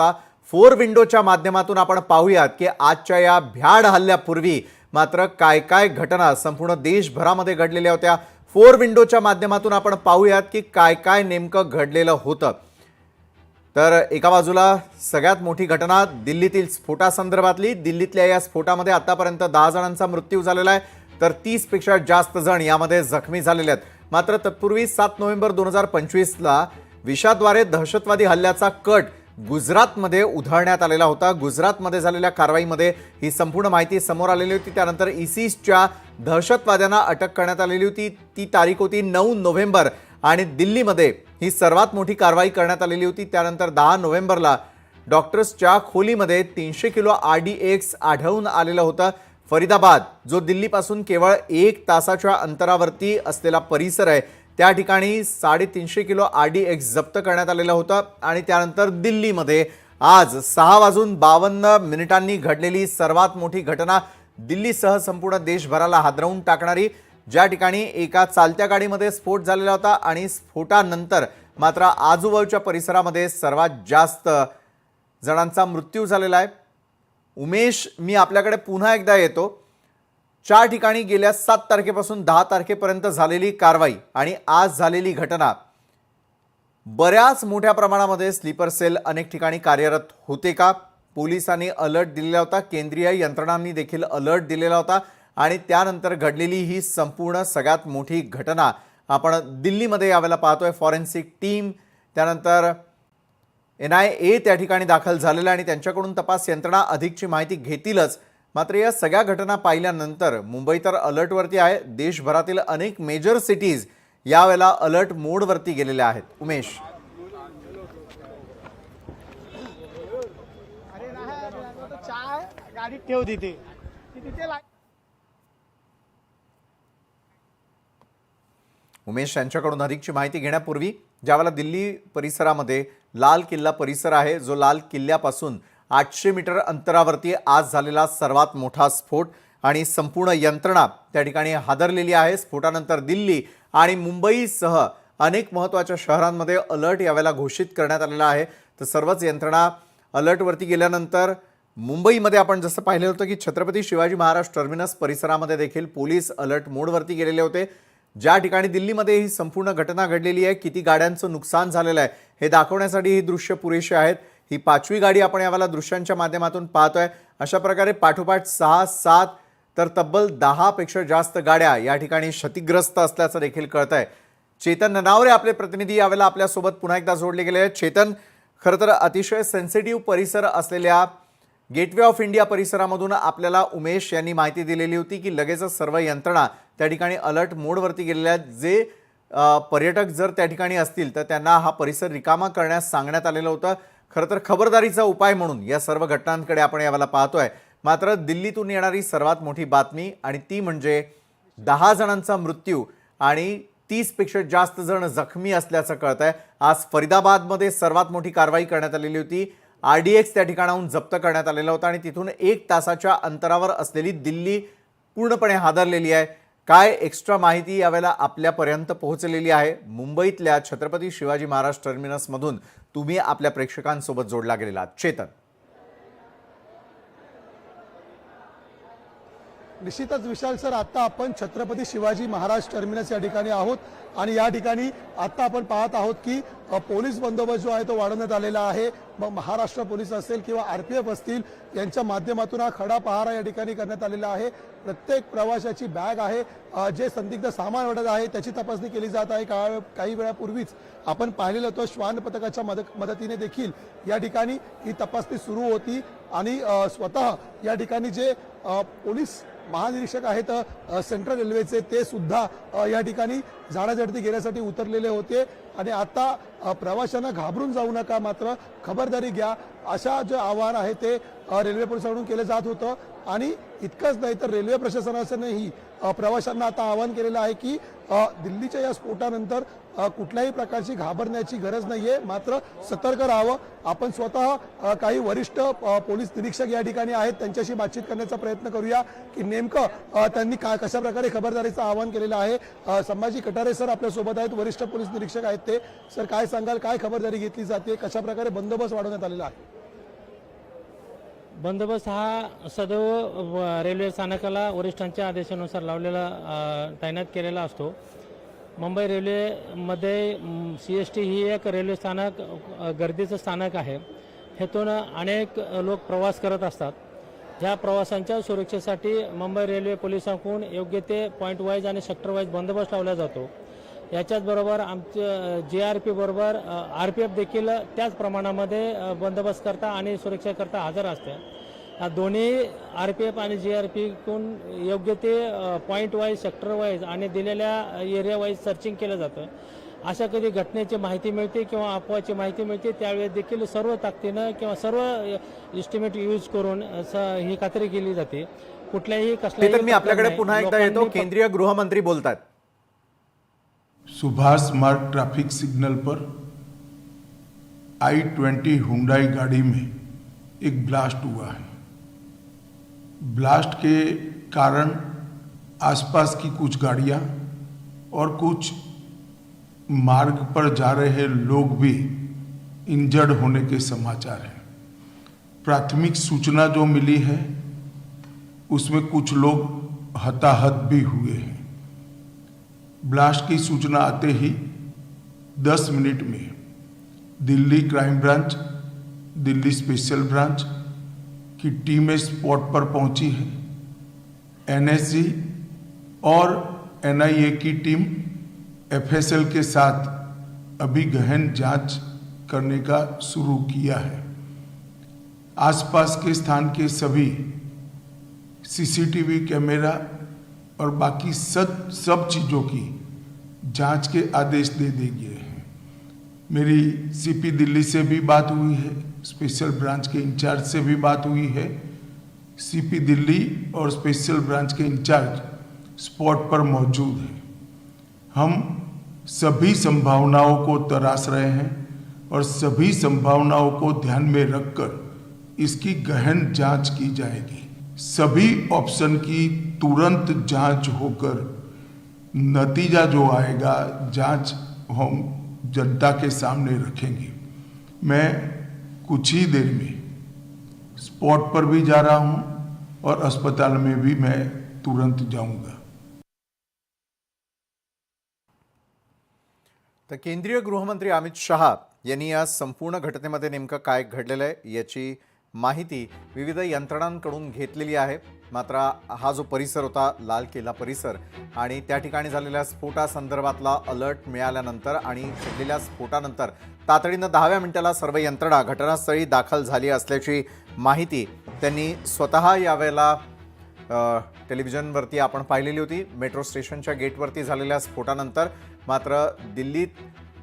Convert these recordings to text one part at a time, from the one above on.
आता फोर विंडोच्या माध्यमातून आपण पाहूयात की आजच्या या भ्याड हल्ल्यापूर्वी मात्र काय काय घटना संपूर्ण देशभरामध्ये घडलेल्या होत्या. फोर विंडोच्या माध्यमातून आपण पाहूयात की काय काय नेमकं घडलेलं होतं. तर एका बाजूला सगळ्यात मोठी घटना दिल्लीतील स्फोटासंदर्भातली दिल्लीतल्या या स्फोटामध्ये आतापर्यंत दहा जणांचा मृत्यू झालेला आहे. तर तीसपेक्षा जास्त जण यामध्ये जखमी झालेले आहेत. मात्र तत्पूर्वी सात नोव्हेंबर दोन हजार पंचवीसला विषाद्वारे दहशतवादी हल्ल्याचा कट गुजरातमध्ये उधळण्यात आलेला होता. गुजरातमध्ये झालेल्या कारवाईमध्ये ही संपूर्ण माहिती समोर आलेली होती. त्यानंतर इसिसच्या दहशतवाद्यांना अटक करण्यात आलेली होती. ती तारीख होती नऊ नोव्हेंबर. आणि दिल्लीमध्ये ही सर्वात मोठी कारवाई करण्यात आलेली होती. त्यानंतर दहा नोव्हेंबरला डॉक्टर्सच्या खोलीमध्ये तीनशे किलो आर डी एक्स आढळून आलेलं होतं. फरीदाबाद जो दिल्लीपासून केवळ एक तासाच्या अंतरावरती असलेला परिसर आहे त्या ठिकाणी साडेतीनशे किलो आर डी एक्स जप्त करण्यात आलेला होता आणि त्यानंतर दिल्लीमध्ये आज सहा वाजून बावन्न मिनिटांनी घडलेली सर्वात मोठी घटना दिल्लीसह संपूर्ण देशभराला हादरवून टाकणारी ज्या ठिकाणी एका चालत्या गाडीमध्ये स्फोट झालेला होता आणि स्फोटानंतर मात्र आजूबाजूच्या परिसरामध्ये सर्वात जास्त जणांचा मृत्यू झालेला आहे. उमेश मी आपल्याकडे पुन्हा एकदा येतो. चार ठिकाणी गेल्या सात तारखेपासून दहा तारखेपर्यंत झालेली कारवाई आणि आज झालेली घटना. बऱ्याच मोठ्या प्रमाणामध्ये स्लीपर सेल अनेक ठिकाणी कार्यरत होते का? पोलिसांनी अलर्ट दिलेला होता. केंद्रीय यंत्रणांनी देखील अलर्ट दिलेला होता. आणि त्यानंतर घडलेली ही संपूर्ण सगळ्यात मोठी घटना. आपण दिल्लीमध्ये यावेळेला पाहतोय फॉरेन्सिक टीम त्यानंतर एन आय ए त्या ठिकाणी दाखल झालेला आणि त्यांच्याकडून तपास यंत्रणा अधिकची माहिती घेतीलच. मात्र या सगळ्या घटना पाहिल्यानंतर मुंबई तर अलर्टवरती आहे. देशभरातील अनेक मेजर सिटीज यावेळेला अलर्ट मोडवरती गेलेल्या आहेत. उमेश. गाडीत ठेव तिथे उमेश यांच्याकडून अधिकची माहिती घेण्यापूर्वी ज्यावेळेला दिल्ली परिसरामध्ये लाल किल्ला परिसर आहे जो लाल किल्ल्यापासून आठशे मीटर अंतरावरती आज झालेला सर्वात मोठा स्फोट आणि संपूर्ण यंत्रणा त्या ठिकाणी हादरलेली आहे. स्फोटानंतर दिल्ली आणि मुंबईसह अनेक महत्त्वाच्या शहरांमध्ये अलर्ट यावेळेला घोषित करण्यात आलेला आहे. तर सर्वच यंत्रणा अलर्टवरती गेल्यानंतर मुंबईमध्ये आपण जसं पाहिलं होतं की छत्रपती शिवाजी महाराज टर्मिनस परिसरामध्ये देखील पोलीस अलर्ट मोडवरती गेलेले होते. ज्या ठिकाणी दिल्लीमध्ये ही संपूर्ण घटना घडलेली आहे किती गाड्यांचं नुकसान झालेलं आहे हे दाखवण्यासाठी ही दृश्य पुरेशी आहेत. ही पाचवी गाडी आपण यावेळेला दृश्यांच्या माध्यमातून पाहतोय. अशा प्रकारे पाठोपाठ सहा सात तर तब्बल दहापेक्षा जास्त गाड्या या ठिकाणी क्षतिग्रस्त असल्याचं देखील कळत आहे चेतन ननावरे आपले प्रतिनिधी यावेळेला आपल्यासोबत पुन्हा एकदा जोडले गेले आहेत. चेतन खरं तर अतिशय सेन्सिटिव्ह परिसर असलेल्या गेटवे ऑफ इंडिया परिसरामधून आपल्याला उमेश यांनी माहिती दिलेली होती की लगेचच सर्व यंत्रणा त्या ठिकाणी अलर्ट मोडवरती गेलेल्या आहेत. जे पर्यटक जर त्या ठिकाणी असतील तर त्यांना हा परिसर रिकामा करण्यास सांगण्यात आलेलं होतं. खरं तर खबरदारीचा उपाय म्हणून या सर्व घटनांकडे आपण यावेळेला पाहतोय. मात्र दिल्लीतून येणारी सर्वात मोठी बातमी आणि ती म्हणजे दहा जणांचा मृत्यू आणि तीसपेक्षा जास्त जण जखमी असल्याचं कळत आहे आज फरीदाबादमध्ये सर्वात मोठी कारवाई करण्यात आलेली होती. आर डी एक्स त्या ठिकाणाहून जप्त करण्यात आलेला होता आणि तिथून एक तासाच्या अंतरावर असलेली दिल्ली पूर्णपणे हादरलेली आहे. काय एक्स्ट्रा माहिती यावेळेला आपल्यापर्यंत पोहोचलेली आहे? मुंबईतल्या छत्रपती शिवाजी महाराज टर्मिनसमधून तुम्ही आपल्या प्रेक्षकांसोबत जोडला गेलेला चेतन. निश्चितच विशाल सर आता आपण छत्रपती शिवाजी महाराज टर्मिनस या ठिकाणी आहोत आणि या ठिकाणी आता आपण पाहत आहोत की पोलीस बंदोबस्त जो आहे तो वाढवण्यात आलेला आहे. मग महाराष्ट्र पोलीस असेल किंवा आर पी एफ असतील यांच्या माध्यमातून हा खडा पहारा या ठिकाणी करण्यात आलेला आहे. प्रत्येक प्रवाशाची बॅग आहे. जे संदिग्ध सामान वाटत आहे त्याची तपासणी केली जात आहे. का काही वेळापूर्वीच आपण पाहिलेलं होतं श्वान पथकाच्या मदत मदतीने देखील या ठिकाणी ही तपासणी सुरू होती आणि स्वतः या ठिकाणी जे पोलीस महानिरीक्षक आहेत सेंट्रल रेल्वेचे ते सुद्धा या ठिकाणी झाडाझडती घेण्यासाठी उतरलेले होते. आणि आता प्रवाशांना घाबरून जाऊ नका मात्र खबरदारी घ्या. अशा जे आव्हान आहे ते रेल्वे पोलिसांकडून केलं जात होतं. आणि इतकंच नाही तर रेल्वे प्रशासनासनंही प्रवाशांना आता आवाहन केलेलं आहे की दिल्लीच्या या स्फोटानंतर कुठल्याही प्रकारची घाबरण्याची गरज नाहीये. मात्र सतर्क राहावं. आपण स्वतः काही वरिष्ठ पोलीस निरीक्षक या ठिकाणी आहेत. त्यांच्याशी बातचीत करण्याचा प्रयत्न करूया की नेमकं त्यांनी का कशा प्रकारे खबरदारीचं आवाहन केलेलं आहे. संभाजी कटारे सर आपल्यासोबत आहेत. वरिष्ठ पोलीस निरीक्षक आहेत ते. सर काय सांगाल? काय खबरदारी घेतली जाते? कशा प्रकारे बंदोबस्त वाढवण्यात आलेला आहे? बंदोबस्त हा सदैव रेल्वे स्थानकाला वरिष्ठांच्या आदेशानुसार लावलेला तैनात केलेला असतो. मुंबई रेल्वेमध्ये सी एस टी ही एक रेल्वे स्थानक गर्दीचं स्थानक आहे. हेतून अनेक लोक प्रवास करत असतात. ह्या प्रवाशांच्या सुरक्षेसाठी मुंबई रेल्वे पोलिसांकडून योग्य ते पॉईंट वाईज आणि सेक्टर वाईज बंदोबस्त लावला जातो. याच्याचबरोबर आमचं जे आर पी बरोबर आर पी एफ देखील त्याच प्रमाणामध्ये बंदोबस्त करता आणि सुरक्षेकरता हजर असते. दोन्ही आर पी एफ आणि जी आर पीकडून योग्य ते पॉईंट वाईज सेक्टर वाईज आणि दिलेल्या एरिया वाईज सर्चिंग केलं जातं. अशा कधी घटनेची माहिती मिळते किंवा अफवाची माहिती मिळते त्यावेळेस देखील सर्व ताकदीनं किंवा सर्व इस्टिमेट यूज करून ही खात्री केली जाते. कुठल्याही कसल्याही मी आपल्याकडे पुन्हा एकदा येतो. केंद्रीय गृहमंत्री बोलतात. सुभाष मार्ग ट्रैफिक सिग्नल पर आई ट्वेंटी हुंडई गाड़ी में एक ब्लास्ट हुआ है। ब्लास्ट के कारण आसपास की कुछ गाड़ियाँ और कुछ मार्ग पर जा रहे लोग भी इंजर्ड होने के समाचार हैं। प्राथमिक सूचना जो मिली है, उसमें कुछ लोग हताहत भी हुए हैं। ब्लास्ट की सूचना आते ही 10 मिनट में Delhi crime branch, Delhi special branch की टीमें स्पॉट पर पहुँची है। एनएसजी और एनआईए की टीम एफएसएल के साथ अभी गहन जाँच करने का शुरू किया है। आसपास के स्थान के सभी सीसीटीवी कैमरा और बाकी सब सब चीज़ों की जाँच के आदेश दे दिए गए हैं। मेरी सीपी दिल्ली से भी बात हुई है। स्पेशल ब्रांच के इंचार्ज से भी बात हुई है। सीपी दिल्ली और स्पेशल ब्रांच के इंचार्ज स्पॉट पर मौजूद हैं। हम सभी संभावनाओं को तराश रहे हैं और सभी संभावनाओं को ध्यान में रखकर इसकी गहन जाँच की जाएगी। सभी ऑप्शन की तुरंत जाँच होकर नतीजा जो आएगा, जाँच हम जनता के सामने रखेंगे। मैं कुछ ही देर में। स्पॉट पर भी जा रहा हूं और अस्पताल में भी मैं तुरंत जाऊंगा। तर केंद्रीय गृहमंत्री अमित शहा यांनी या संपूर्ण घटनेमध्ये नेमकं काय घडलेलं आहे याची माहिती विविध यंत्रणांकडून घेतलेली आहे. मात्र हा जो परिसर होता लाल किल्ला परिसर आणि त्या ठिकाणी झालेल्या स्फोटासंदर्भातला अलर्ट मिळाल्यानंतर आणि घडलेल्या स्फोटानंतर तातडीनं दहाव्या मिनिटाला सर्व यंत्रणा घटनास्थळी दाखल झाली असल्याची माहिती त्यांनी स्वतः यावेळेला टेलिव्हिजनवरती आपण पाहिलेली होती. मेट्रो स्टेशनच्या गेटवरती झालेल्या स्फोटानंतर मात्र दिल्लीत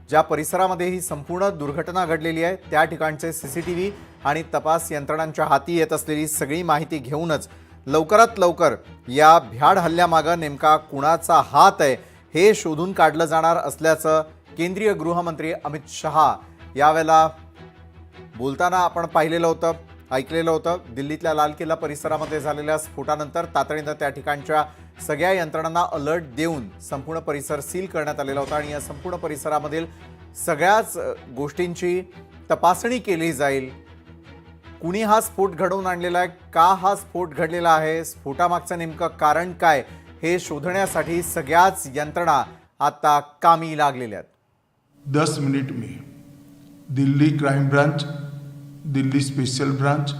ज्या परिसरामध्ये ही संपूर्ण दुर्घटना घडलेली आहे त्या ठिकाणचे सी सी टी व्ही आणि तपास यंत्रणांच्या हाती येत असलेली सगळी माहिती घेऊनच लवकरात लवकर या भ्याड हल्ल्यामागं नेमका कुणाचा हात आहे हे शोधून काढलं जाणार असल्याचं केंद्रीय गृहमंत्री अमित शहा यावेळेला बोलताना आपण पाहिलेलं होतं ऐकलेलं होतं. दिल्लीतल्या लाल किल्ला परिसरामध्ये झालेल्या स्फोटानंतर तातडीनं त्या ठिकाणच्या सगळ्या यंत्रणांना अलर्ट देऊन संपूर्ण परिसर सील करण्यात आलेला होता आणि या संपूर्ण परिसरामधील सगळ्याच गोष्टींची तपासणी केली जाईल. कुणी हा स्फोट घडवून आणलेला आहे? का हा स्फोट घडलेला आहे? स्फोटामागचं नेमकं कारण काय? हे शोधण्यासाठी सगळ्याच यंत्रणा आता कामी लागलेल्या आहेत. दस मिनिट मी. Delhi crime branch Delhi special branch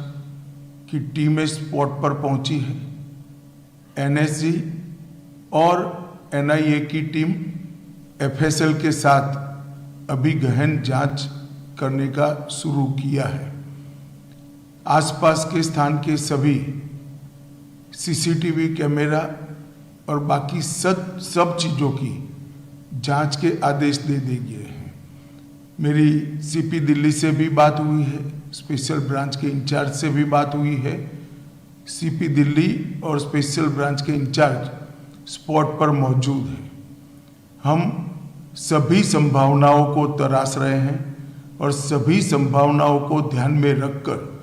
की टीमें स्पॉट पर पहुंची है. एनएसजी और एनआईए की टीम एफएसएल के साथ अभी गहन जांच करने का शुरू किया है। आसपास के स्थान के सभी सीसीटीवी कैमरा और बाकी सब सब चीज़ों की जाँच के आदेश दे दिए गए हैं। मेरी सीपी दिल्ली से भी बात हुई है, स्पेशल ब्रांच के इंचार्ज से भी बात हुई है। सीपी दिल्ली और स्पेशल ब्रांच के इंचार्ज स्पॉट पर मौजूद हैं। हम सभी संभावनाओं को तराश रहे हैं और सभी संभावनाओं को ध्यान में रखकर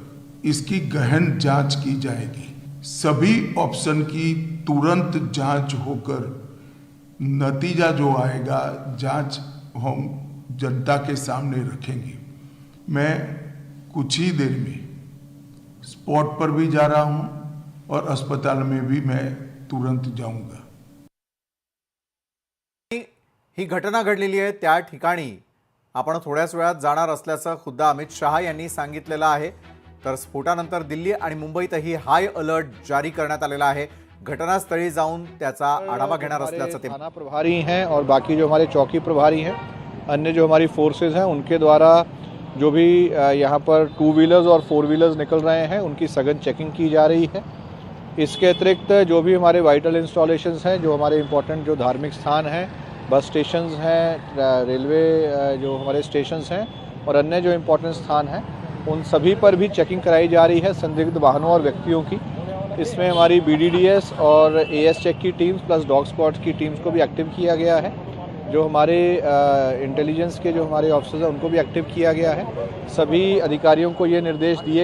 इसकी गहन जांच की जाएगी। सभी ऑप्शन की तुरंत जांच होकर नतीजा जो आएगा जांच हम जनता के सामने रखेंगे। मैं कुछ ही देर में स्पॉट पर भी जा रहा हूँ और अस्पताल में भी मैं तुरंत जाऊंगा। ही घटना घडलेली आहे त्या ठिकाणी आपण थोड्याच वेळात जाणार असल्याचं खुद्द अमित शहा यांनी सांगितलेलं आहे. तर स्फोटानंतर दिल्ली आणि मुंबईतही हाय अलर्ट जारी करण्यात आलेला आहे. घटनास्थळी जाऊन त्याचा आढावा घेणार असल्याचं ते थाना प्रभारी हैं और बाकी जो हमारे चौकी प्रभारी हैं अन्य जो हमारी फोर्सेज हैं उनके द्वारा जो भी यहाँ पर टू व्हीलर्स और फोर व्हीलर्स निकल रहे हैं उनकी सघन चेकिंग की जा रही है। इसके अतिरिक्त जो भी हमारे वाइटल इंस्टॉलेशंस हैं जो हमारे इम्पोर्टेंट जो धार्मिक स्थान हैं बस स्टेशंस हैं रेलवे जो हमारे स्टेशंस हैं और अन्य जो इम्पोर्टेंट स्थान हैं उन सभी पर भी चेकिंग कराई जा रही है संदिग्ध वाहनों और व्यक्तियों की। इसमें हमारी बीडीडीएस और एएस चेक की टीम्स प्लस डॉग स्पॉट्स की टीम्स को भी एक्टिव किया गया है। जो हमारे इंटेलिजेंस के जो हमारे ऑफिसर्स हैं, उनको भी एक्टिव किया गया है। सभी अधिकारियों को ये निर्देश दिए